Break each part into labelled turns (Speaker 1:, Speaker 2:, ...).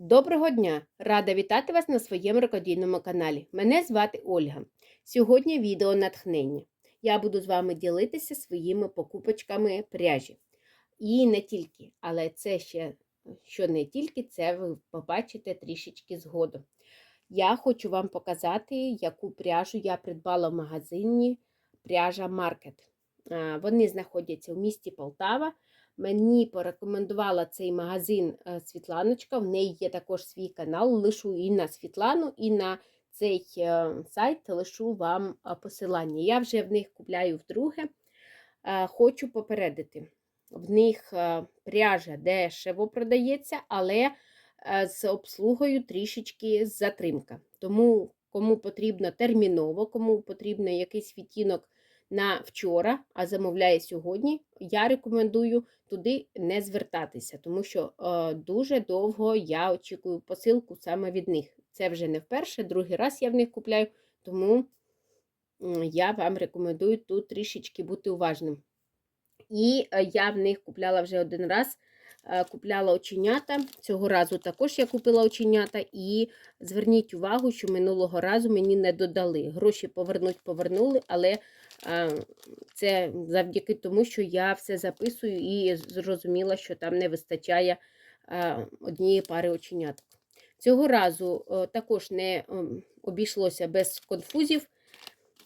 Speaker 1: Доброго дня! Рада вітати вас на своєму рукодільному каналі. Мене звати Ольга. Сьогодні відео натхнення. Я буду з вами ділитися своїми покупочками пряжі. І не тільки, але це ще, що не тільки, це ви побачите трішечки згодом. Я хочу вам показати, яку пряжу я придбала в магазині пряжа Маркет. Вони знаходяться в місті Полтава. Мені порекомендувала цей магазин е, Світланочка. В неї є також свій канал. Лишу і на Світлану, і на цей е, сайт лишу вам е, посилання. Я вже в них купляю вдруге. Хочу попередити. В них пряжа дешево продається, але з обслугою трішечки затримка. Тому, кому потрібно терміново, кому потрібно якийсь відтінок на вчора, а замовляє сьогодні, я рекомендую туди не звертатися, тому що е, дуже довго я очікую посилку саме від них. Це вже не вперше, другий раз я в них купляю, тому я вам рекомендую тут трішечки бути уважним. І е, я в них купляла вже один раз. Е, купляла оченята. Цього разу також я купила оченята, і зверніть увагу, що минулого разу мені не додали. Гроші повернуть, повернули, але це завдяки тому, що я все записую і зрозуміла, що там не вистачає однієї пари оченяток. Цього разу також не обійшлося без конфузів.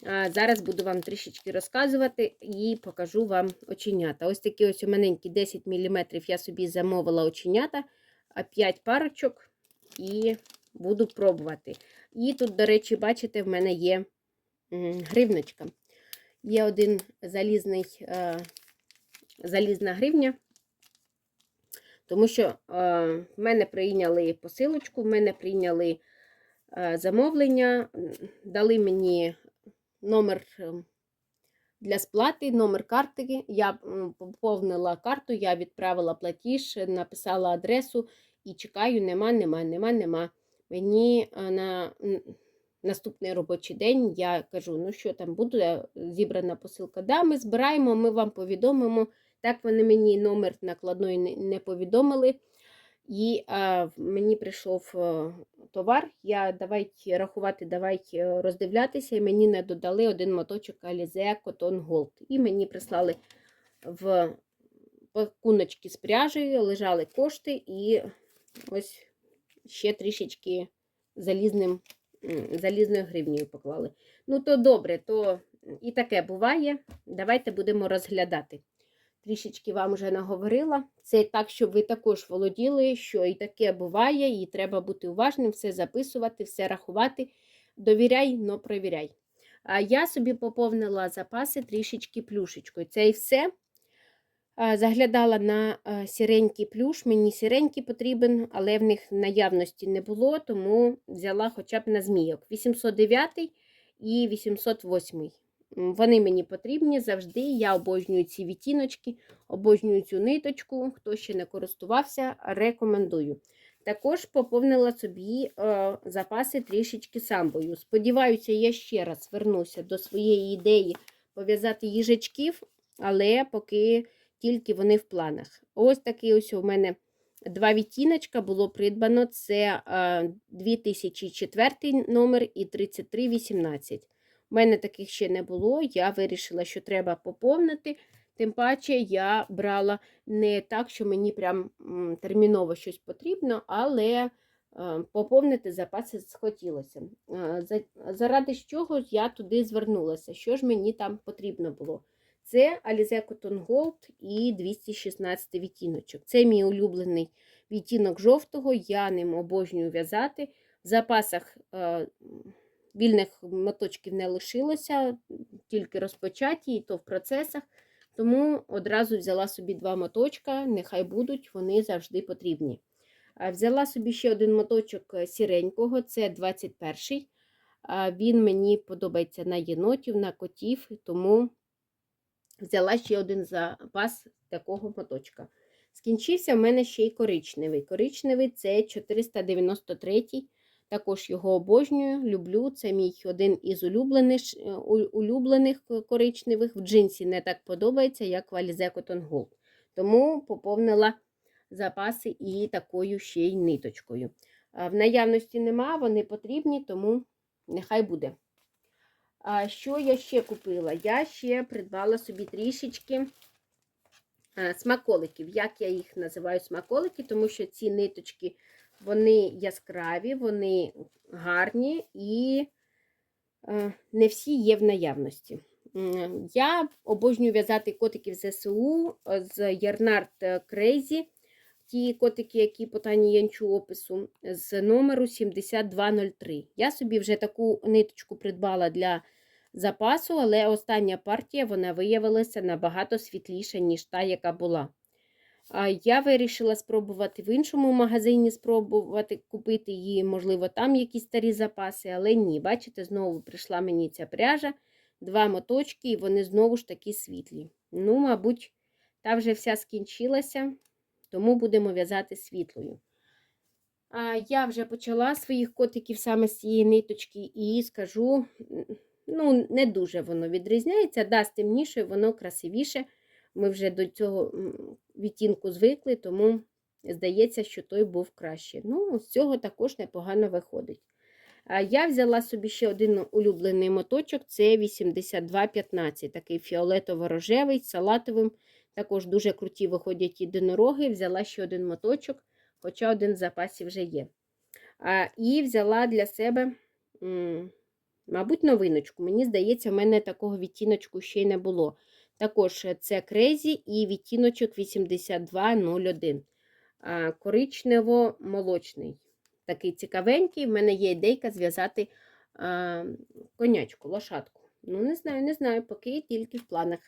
Speaker 1: Зараз буду вам трішечки розказувати і покажу вам оченята. Ось такі ось маленькі 10 мм я собі замовила оченята, 5 парочок і буду пробувати. І тут, до речі, бачите, в мене є гривночка. Є один залізний, е, залізна гривня, тому що е, в мене прийняли посилочку, в мене прийняли е, замовлення, дали мені номер для сплати, номер карти. Я поповнила карту, я відправила платіж, написала адресу і чекаю, нема, нема, нема, нема. Мені на наступний робочий день я кажу, ну що там буде зібрана посилка. Да, ми збираємо, ми вам повідомимо. Так вони мені номер накладної не повідомили. І а, мені прийшов товар. Я давайте рахувати, давайте роздивлятися, і мені не додали один моточок Alize Cotton Gold. І мені прислали в пакуночки з пряжею, лежали кошти, і ось ще трішечки залізним залізною гривнею поклали. Ну, то добре, то і таке буває. Давайте будемо розглядати. Трішечки вам вже наговорила. Це так, щоб ви також володіли, що і таке буває, і треба бути уважним, все записувати, все рахувати. Довіряй, но провіряй. А я собі поповнила запаси трішечки плюшечкою. Це і все. Заглядала на сіренький плюш, мені сіренький потрібен, але в них наявності не було, тому взяла хоча б на змійок. 809 і 808. Вони мені потрібні завжди. Я обожнюю ці відтіночки, обожнюю цю ниточку. Хто ще не користувався, рекомендую. Також поповнила собі е, запаси трішечки самбою. Сподіваюся, я ще раз вернуся до своєї ідеї пов'язати їжачків, але поки тільки вони в планах. Ось такий ось у мене два відтіночка було придбано: це 2004 номер і 3318. У мене таких ще не було. Я вирішила, що треба поповнити. Тим паче я брала не так, що мені прям терміново щось потрібно, але поповнити запаси схотілося. Заради чого я туди звернулася, що ж мені там потрібно було. Це Alize Cotton Gold і 216 відтіночок. Це мій улюблений відтінок жовтого, я ним обожнюю в'язати. В запасах е, вільних моточків не лишилося, тільки розпочаті, і то в процесах. Тому одразу взяла собі два моточка, нехай будуть, вони завжди потрібні. Взяла собі ще один моточок сіренького, це 21-й. Він мені подобається на єнотів, на котів, тому взяла ще один запас такого моточка. Скінчився в мене ще й коричневий. Коричневий це 493 також його обожнюю, люблю. Це мій один із улюблених улюблених коричневих. В джинсі не так подобається, як в Alize Cotton Gold. Тому поповнила запаси і такою ще й ниточкою. В наявності нема, вони потрібні, тому нехай буде. А що я ще купила? Я ще придбала собі трішечки е, смаколиків. Як я їх називаю смаколики, тому що ці ниточки вони яскраві, вони гарні і е, не всі є в наявності. Я обожнюю в'язати котиків ЗСУ з Ярнард Crazy, ті котики, які по Тані Янчу опису, з номеру 7203. Я собі вже таку ниточку придбала для запасу, але остання партія вона виявилася набагато світліша, ніж та, яка була. Я вирішила спробувати в іншому магазині, спробувати купити її, можливо, там якісь старі запаси, але ні. Бачите, знову прийшла мені ця пряжа, два моточки, і вони знову ж такі світлі. Ну, мабуть, та вже вся скінчилася, тому будемо в'язати світлою. А Я вже почала своїх котиків саме з цієї ниточки, і скажу, ну, не дуже воно відрізняється, да, з темнішою, воно красивіше. Ми вже до цього відтінку звикли, тому здається, що той був краще. Ну, з цього також непогано виходить. Я взяла собі ще один улюблений моточок це 8215, такий фіолетово-рожевий, салатовим. Також дуже круті виходять єдинороги. Взяла ще один моточок, хоча один в запасі вже є. І взяла для себе, мабуть, новиночку. Мені здається, в мене такого відтіночку ще й не було. Також це Crazy і відтіночок 8201. Коричнево-молочний. Такий цікавенький. В мене є ідейка зв'язати конячку, лошадку. Ну, не знаю, не знаю, поки тільки в планах.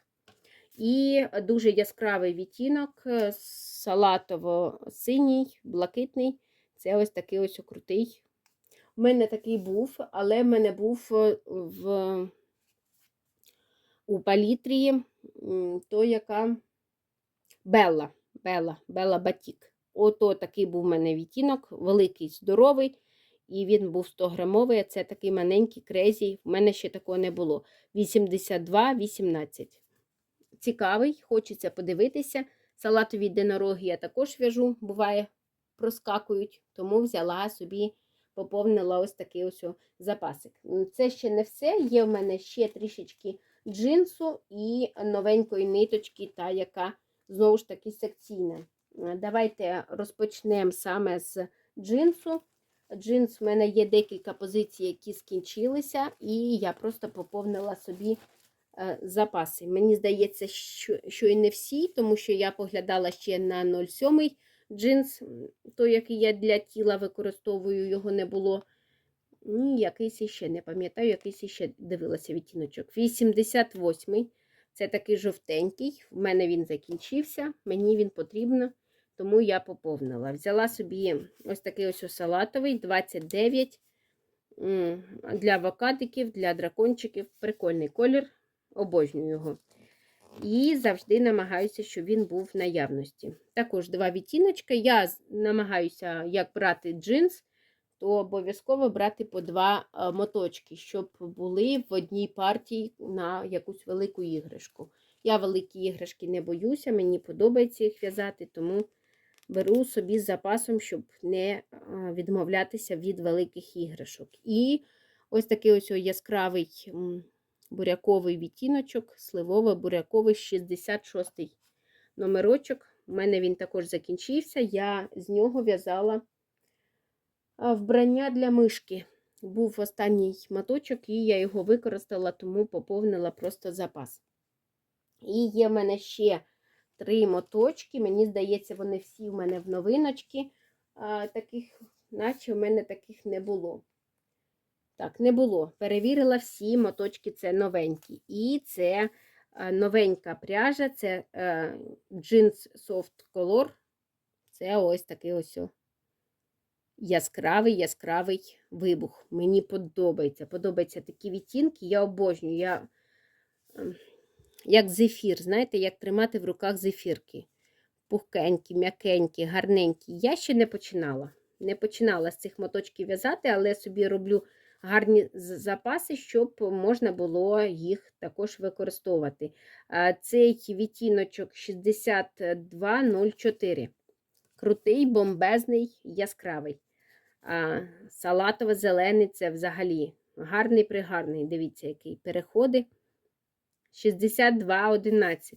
Speaker 1: І дуже яскравий відтінок, е, салатово-синій, блакитний. Це ось такий ось окрутий. У мене такий був, але в мене був е, в у палітрі то, яка Белла, Белла, Белла Батік. Ото такий був у мене відтінок, великий, здоровий, і він був 100 грамовий, а це такий маленький крезій. У мене ще такого не було. 82-18. Цікавий, хочеться подивитися. Салатові єдинороги я також в'яжу, буває, проскакують, тому взяла собі, поповнила ось такий ось запасик. Це ще не все. Є в мене ще трішечки джинсу і новенької ниточки, та яка знову ж таки секційна. Давайте розпочнемо саме з джинсу. Джинс в мене є декілька позицій, які скінчилися, і я просто поповнила собі е, запаси. Мені здається, що і не всі, тому що я поглядала ще на 0,7 джинс, той, який я для тіла використовую, його не було. Ні, якийсь іще, не пам'ятаю, якийсь іще дивилася відтіночок. 88-й. Це такий жовтенький. В мене він закінчився, мені він потрібно, тому я поповнила. Взяла собі ось такий ось салатовий 29 для авокадиків, для дракончиків. Прикольний колір, обожнюю його. І завжди намагаюся, щоб він був в наявності. Також два відтіночки. Я намагаюся, як брати джинс, то обов'язково брати по два е, моточки, щоб були в одній партії на якусь велику іграшку. Я великі іграшки не боюся, мені подобається їх в'язати, тому беру собі з запасом, щоб не е, відмовлятися від великих іграшок. І ось такий ось яскравий буряковий відтіночок, сливово-буряковий 66-й номерочок. У мене він також закінчився. Я з нього в'язала вбрання для мишки. Був останній моточок, і я його використала, тому поповнила просто запас. І є в мене ще три моточки. Мені здається, вони всі в мене в новиночки. Таких, наче в мене таких не було. Так, не було. Перевірила всі моточки, це новенькі. І це е, новенька пряжа, це е, джинс Soft Color. Це ось такий ось яскравий, яскравий вибух. Мені подобається. Подобаються такі відтінки, я обожнюю. Я, ем, як зефір, знаєте, як тримати в руках зефірки. Пухкенькі, м'якенькі, гарненькі. Я ще не починала. Не починала з цих моточків в'язати, але собі роблю гарні запаси, щоб можна було їх також використовувати. Цей відтіночок 6204. крутий, бомбезний, яскравий. Салатово-зелений це взагалі гарний пригарний. Дивіться, який переходи. 62,11.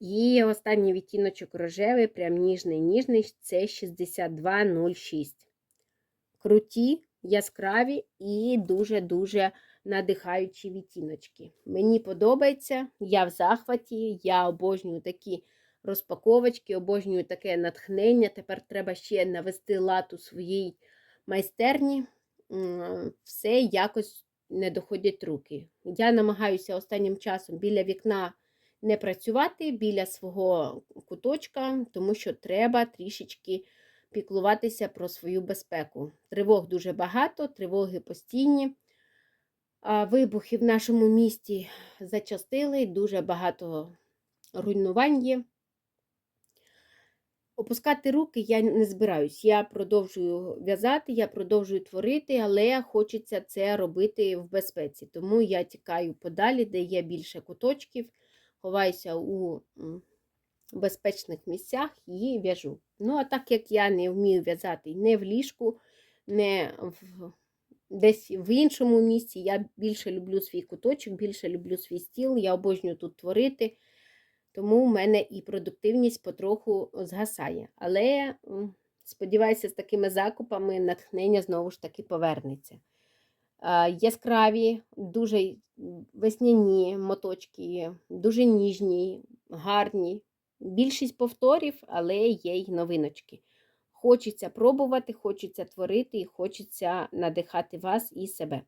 Speaker 1: І останній відтіночок рожевий, прям ніжний ніжний, це 62,06. Круті, яскраві і дуже-дуже надихаючі відтіночки. Мені подобається, я в захваті, я обожнюю такі розпаковочки, обожнюю таке натхнення. Тепер треба ще навести лад у своїй майстерні. Все якось не доходять руки. Я намагаюся останнім часом біля вікна не працювати біля свого куточка, тому що треба трішечки піклуватися про свою безпеку. Тривог дуже багато, тривоги постійні. Вибухи в нашому місті зачастили, дуже багато руйнувань є. Опускати руки я не збираюсь. Я продовжую в'язати, я продовжую творити, але хочеться це робити в безпеці. Тому я тікаю подалі, де є більше куточків, ховаюся у безпечних місцях і в'яжу. Ну, а так як я не вмію в'язати не в ліжку, не в, десь в іншому місці, я більше люблю свій куточок, більше люблю свій стіл, я обожнюю тут творити. Тому в мене і продуктивність потроху згасає. Але, сподіваюся, з такими закупами натхнення знову ж таки повернеться. Яскраві, дуже весняні моточки, дуже ніжні, гарні. Більшість повторів, але є й новиночки. Хочеться пробувати, хочеться творити і хочеться надихати вас і себе.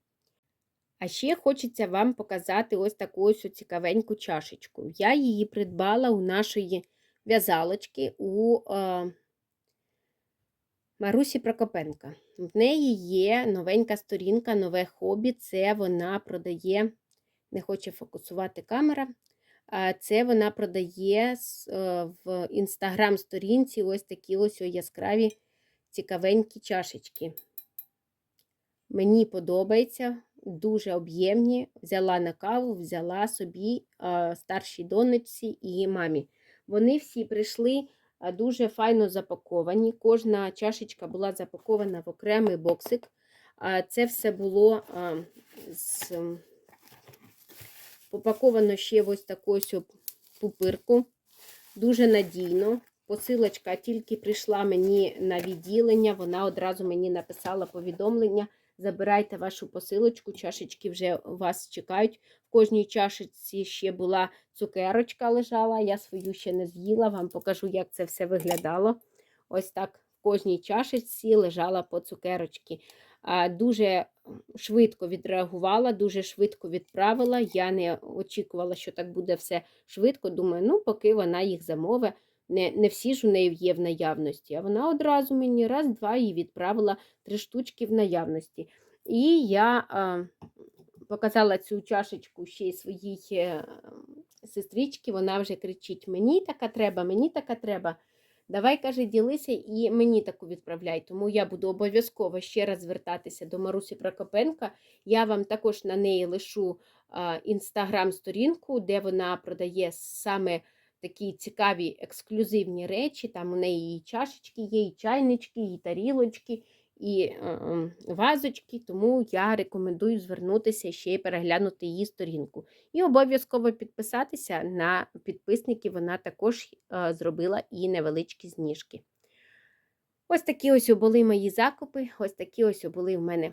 Speaker 1: А ще хочеться вам показати ось таку ось цікавеньку чашечку. Я її придбала у нашої в'язалочки у е, Марусі Прокопенка. В неї є новенька сторінка, нове хобі. Це вона продає, не хоче фокусувати камера. Це вона продає е, в інстаграм-сторінці ось такі ось яскраві цікавенькі чашечки. Мені подобається, дуже об'ємні. Взяла на каву, взяла собі старшій донечці і мамі. Вони всі прийшли дуже файно запаковані. Кожна чашечка була запакована в окремий боксик. Це все було з... попаковано ще ось таку ось пупирку. Дуже надійно. Посилочка тільки прийшла мені на відділення, вона одразу мені написала повідомлення. Забирайте вашу посилочку, чашечки вже вас чекають. В кожній чашечці ще була цукерочка лежала, я свою ще не з'їла, вам покажу, як це все виглядало. Ось так в кожній чашечці лежала по цукерочці. Дуже швидко відреагувала, дуже швидко відправила. Я не очікувала, що так буде все швидко. Думаю, ну, поки вона їх замовить. Не не всі ж у неї є в наявності. А вона одразу мені раз-два і відправила три штучки в наявності. І я а, показала цю чашечку ще й своїй е, сестричці, вона вже кричить: Мені така треба, мені така треба. Давай, каже, ділися і мені таку відправляй. Тому я буду обов'язково ще раз звертатися до Марусі Прокопенка. Я вам також на неї лишу інстаграм-сторінку, де вона продає саме такі цікаві ексклюзивні речі. Там у неї і чашечки є, і чайнички, і тарілочки, і е, вазочки, тому я рекомендую звернутися ще й переглянути її сторінку. І обов'язково підписатися на підписників, вона також е, зробила і невеличкі зніжки. Ось такі ось були мої закупи, ось такі ось були в мене.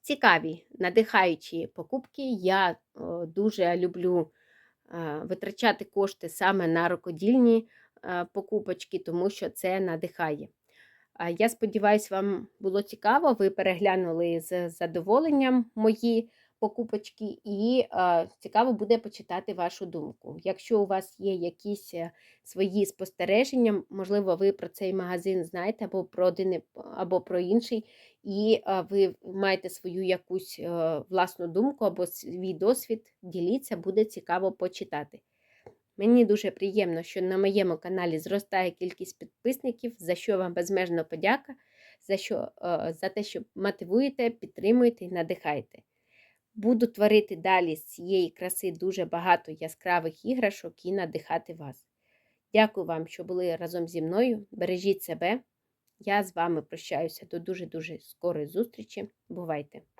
Speaker 1: Цікаві, надихаючі покупки. Я дуже люблю витрачати кошти саме на рукодільні покупочки, тому що це надихає. Я сподіваюся, вам було цікаво, ви переглянули з задоволенням мої покупочки, і цікаво буде почитати вашу думку. Якщо у вас є якісь е, свої спостереження, можливо, ви про цей магазин знаєте, або про один, або про інший, і ви маєте свою якусь е, власну думку або свій досвід, діліться, буде цікаво почитати. Мені дуже приємно, що на моєму каналі зростає кількість підписників, за що вам безмежно подяка, за що, е, за те, що мотивуєте, підтримуєте і надихаєте. Буду творити далі з цієї краси дуже багато яскравих іграшок і надихати вас. Дякую вам, що були разом зі мною. Бережіть себе. Я з вами прощаюся до дуже-дуже скорої зустрічі. Бувайте!